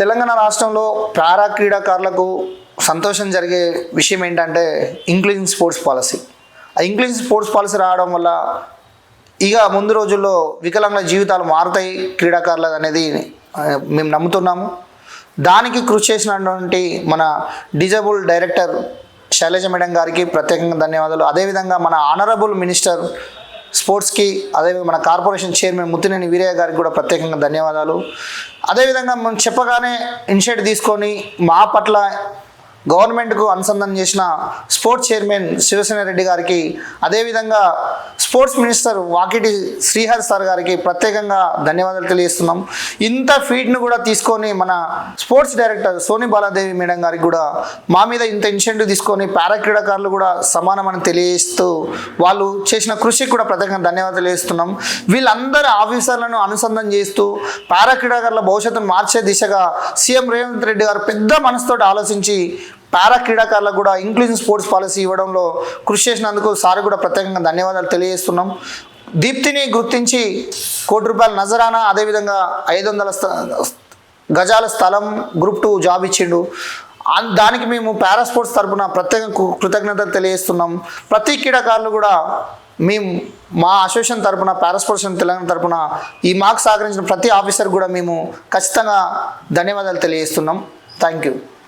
తెలంగాణ రాష్ట్రంలో పారా క్రీడాకారులకు సంతోషం జరిగే విషయం ఏంటంటే ఇంక్లూజింగ్ స్పోర్ట్స్ పాలసీ. ఆ ఇంక్లూజింగ్ స్పోర్ట్స్ పాలసీ రావడం వల్ల ఇక ముందు రోజుల్లో వికలాంగుల జీవితాలు మారుతాయి క్రీడాకారులు అనేది మేము నమ్ముతున్నాము. దానికి కృషి చేసినటువంటి మన డిజబుల్ డైరెక్టర్ శైలజ మేడం గారికి ప్రత్యేకంగా ధన్యవాదాలు. అదేవిధంగా మన ఆనరబుల్ మినిస్టర్ స్పోర్ట్స్కి అదే మన కార్పొరేషన్ చైర్మన్ ముత్తినేని వీరయ్య గారికి కూడా ప్రత్యేకంగా ధన్యవాదాలు. అదేవిధంగా మనం చెప్పగానే ఇనిషియేటివ్ తీసుకొని మా పట్ల గవర్నమెంట్కు అనుసంధానం చేసిన స్పోర్ట్స్ చైర్మన్ శివసేన రెడ్డి గారికి అదేవిధంగా sports minister Vakiti Srihari sir గారికి ప్రత్యేకంగా ధన్యవాదాలు తెలియజేస్తున్నాం. ఇంత ఫీడ్ను కూడా తీసుకొని మన sports director Soni Baladevi madam గారికి కూడా మా మీద ఇంత ఇన్సెంటివ్ తీసుకొని పారా క్రీడాకారులు కూడా సమానమని తెలియజేస్తూ వాళ్ళు చేసిన కృషికి కూడా ప్రత్యేకంగా ధన్యవాదాలు తెలియజేస్తున్నాం. వీళ్ళందరి ఆఫీసర్లను అనుసంధానం చేస్తూ పారా క్రీడాకారుల భవిష్యత్తును మార్చే దిశగా సీఎం రేవంత్ రెడ్డి గారు పెద్ద మనసుతో ఆలోచించి పారా క్రీడాకారులకు కూడా ఇంక్లూజివ్ స్పోర్ట్స్ పాలసీ ఇవ్వడంలో కృషి చేసినందుకు సార్ కూడా ప్రత్యేకంగా ధన్యవాదాలు తెలియజేస్తున్నాం. దీప్తిని గుర్తించి కోటి రూపాయల నజరానా అదేవిధంగా ఐదు వందల స్థ- గజాల స్థలం గ్రూప్ టూ జాబ్ ఇచ్చిండు. దానికి మేము పారా స్పోర్ట్స్ తరపున ప్రత్యేక కృతజ్ఞతలు తెలియజేస్తున్నాం. ప్రతి క్రీడాకారులు కూడా మేము మా అసోసియేషన్ తరపున పారాస్పోర్ట్స్ తెలంగాణ తరపున ఈ మాకు సహకరించిన ప్రతి ఆఫీసర్ కూడా మేము ఖచ్చితంగా ధన్యవాదాలు తెలియజేస్తున్నాం. Thank you.